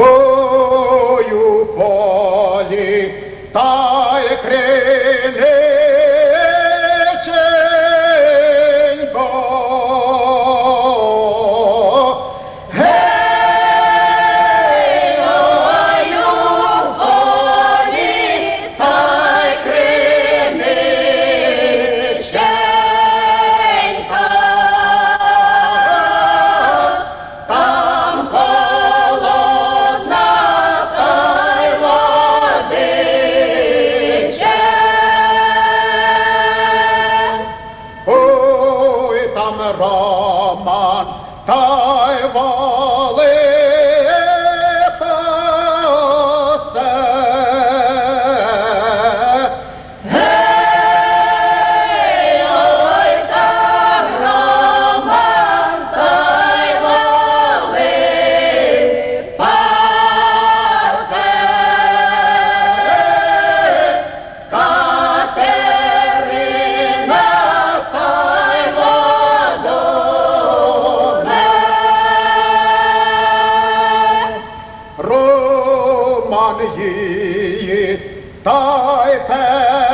Oh. Та її та й перемає.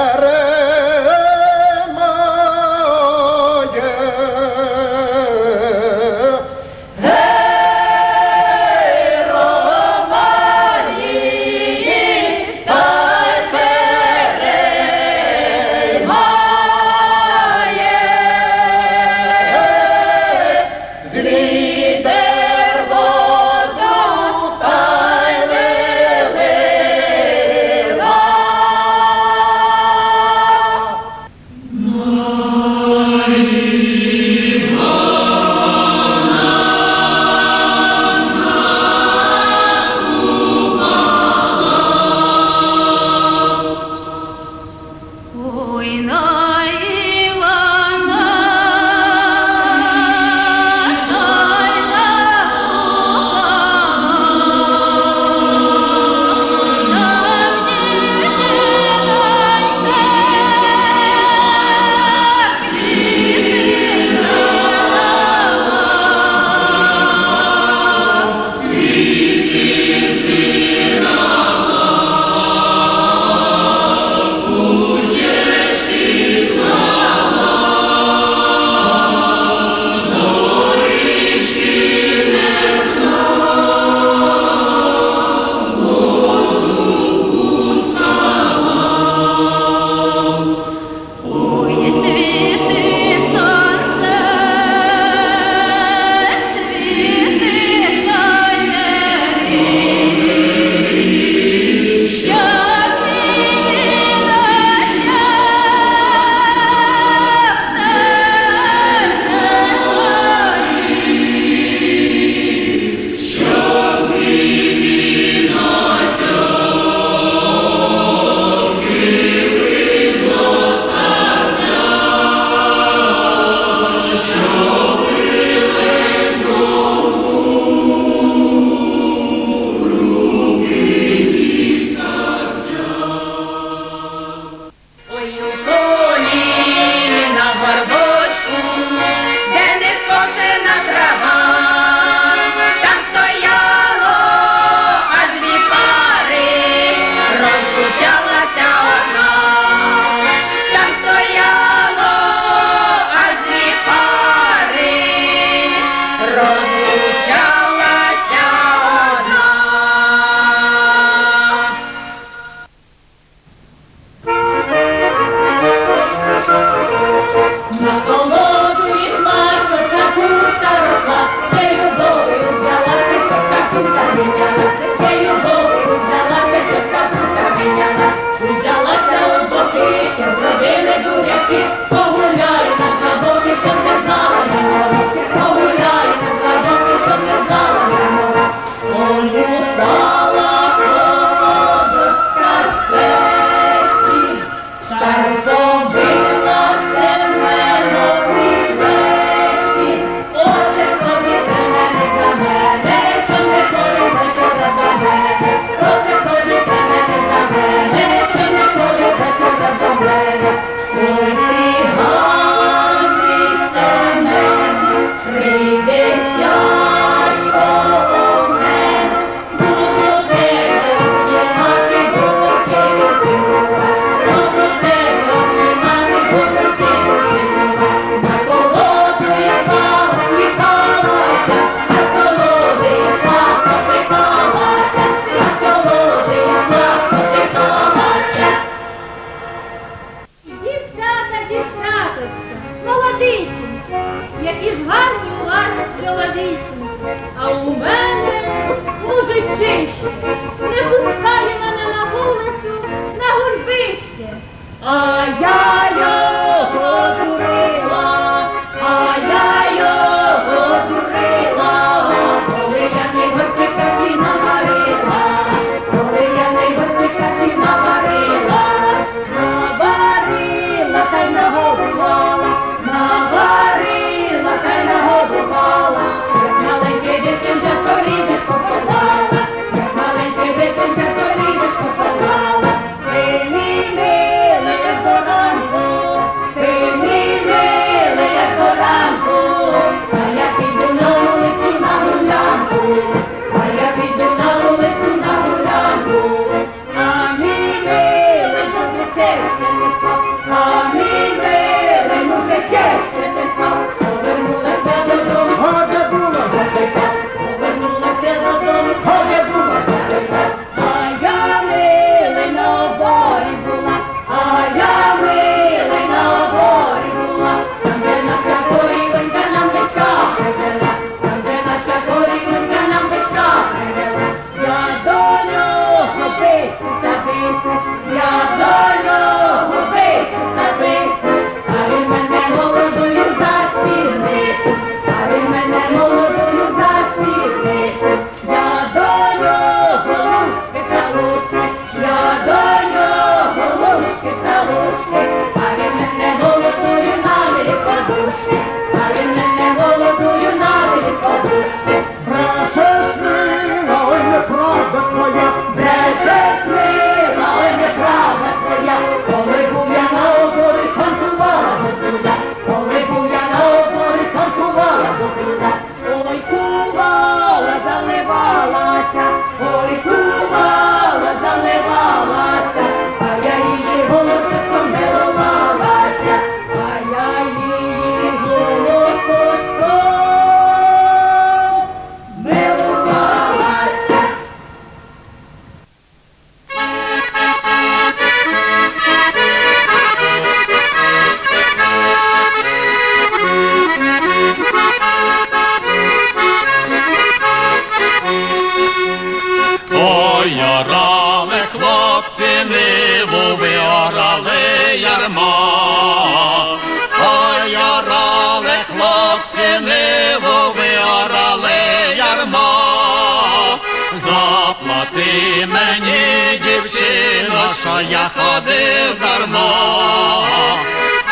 мені, дівчино, що я ходив дармо,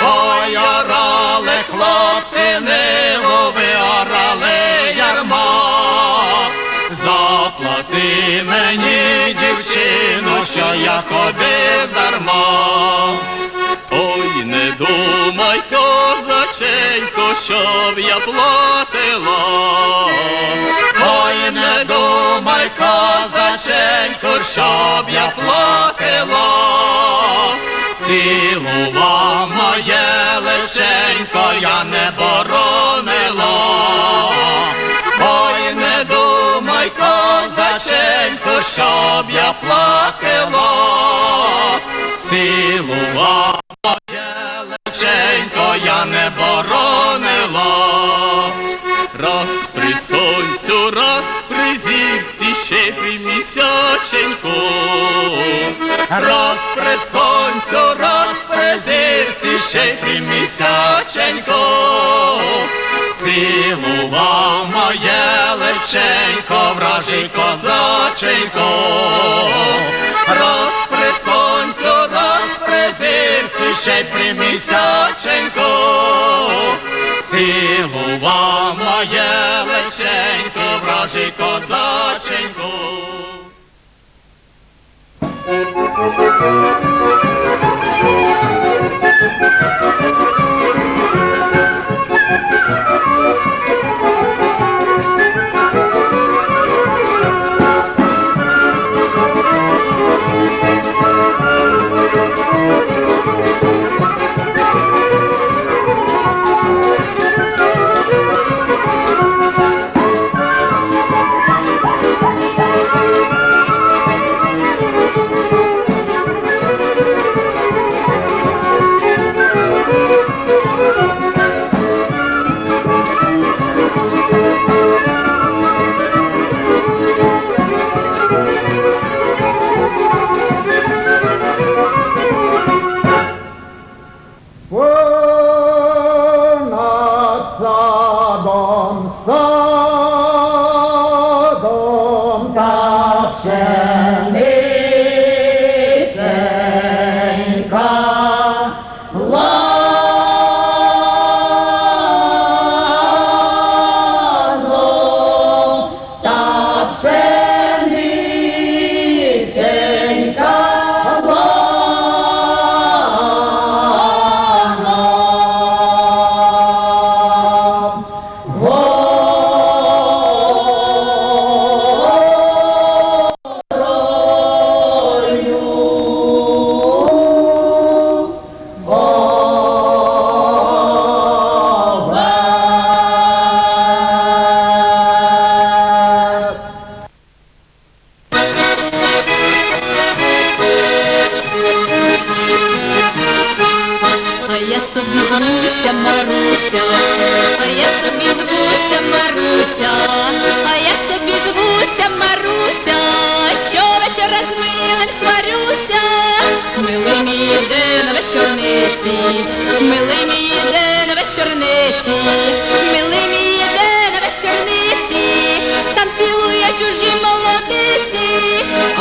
Ой, орали хлопці, не ви орали ярмо, заплати мені, дівчино, що я ходив дармо. Ой, не думай, козаченько, щоб я платила не думай, козаченько, щоб я плакала, цілував моє леченько я не боронила. Ой, не думай, козаченько, щоб я плакала, цілував моє личенько, я не боронила. Щораз при зірці щепи місяченько, раз при сонцю, раз при зірці щепи місяченько, цілував моє личенько, вражий козаченько, раз при сонцю, раз при зірці, ще при місяченько. Цілував моє личенько, вражий козаченьку.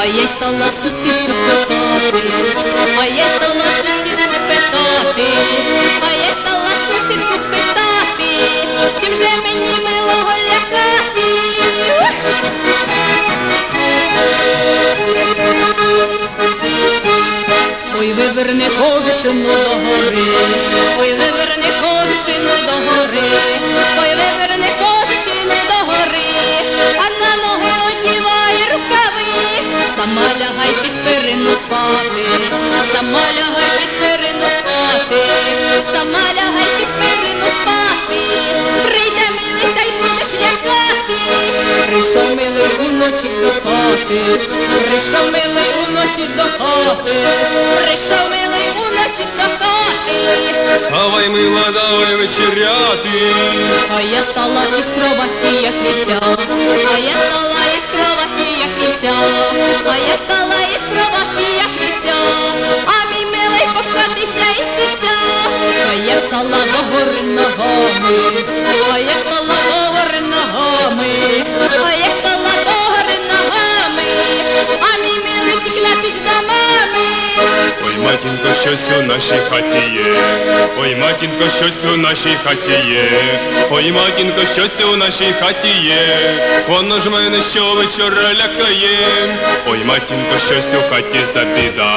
А я стала сусідку питати, а я стала сусідку питати, а я стала сусідку питати, чим же мені милого лякати? Ой, виверни кожушину до гори, ой, виверни кожушину до гори, ой, виверни сама лягай під перину спати, сама лягай під перину спати, сама лягай під перину спати, прийде милий та й будеш лякати, прийшов милий уночі до хати, прийшов милий уночі до хати, прийшов милий уночі до хати, Вставай, мила, давай вечеряти. а я стала із кроваті, як вівця, а я стала із як а я стала із в як вівця, а мій милий покатися із стільця, а я стала гори ногами, а я стала гори ногами, матінко, щось у нашій хаті є. Ой, матінко, щось у нашій хаті є. Ой, матінко, щось у нашій хаті є. Воно ж мене щовечора лякає. Ой, матінко, щось у хаті за біда.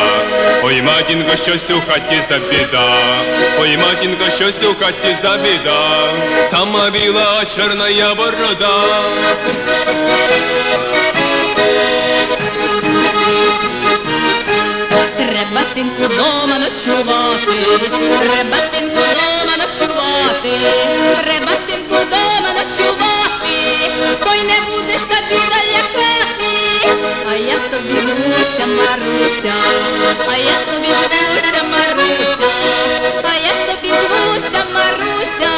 Ой, матінко, щось у хаті за біда. Ой, матінко, щось у хаті за біда. Сама біла, а чорна я борода. Треба синку дома ночувати, треба синку дома ночувати, треба синку дома ночувати, той не будеш тобі далякати, а я собі звуся Маруся, а я собі звуся Маруся, а я собі звуся Маруся,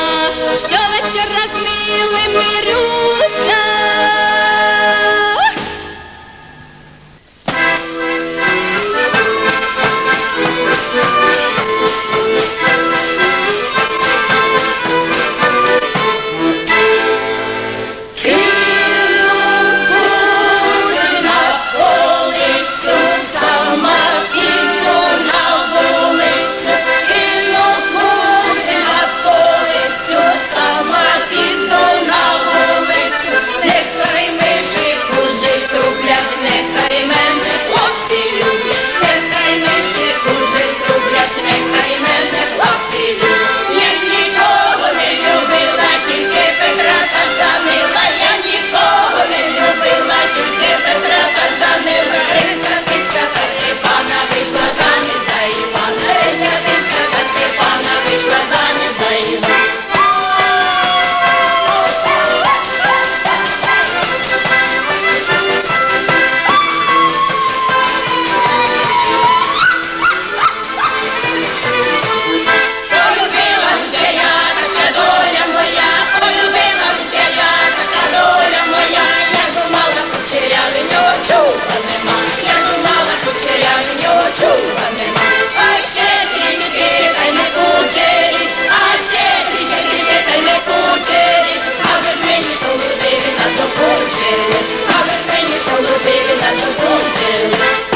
що вечора з милим мирю нас докончили, а ви сині, що любили, нас докончили.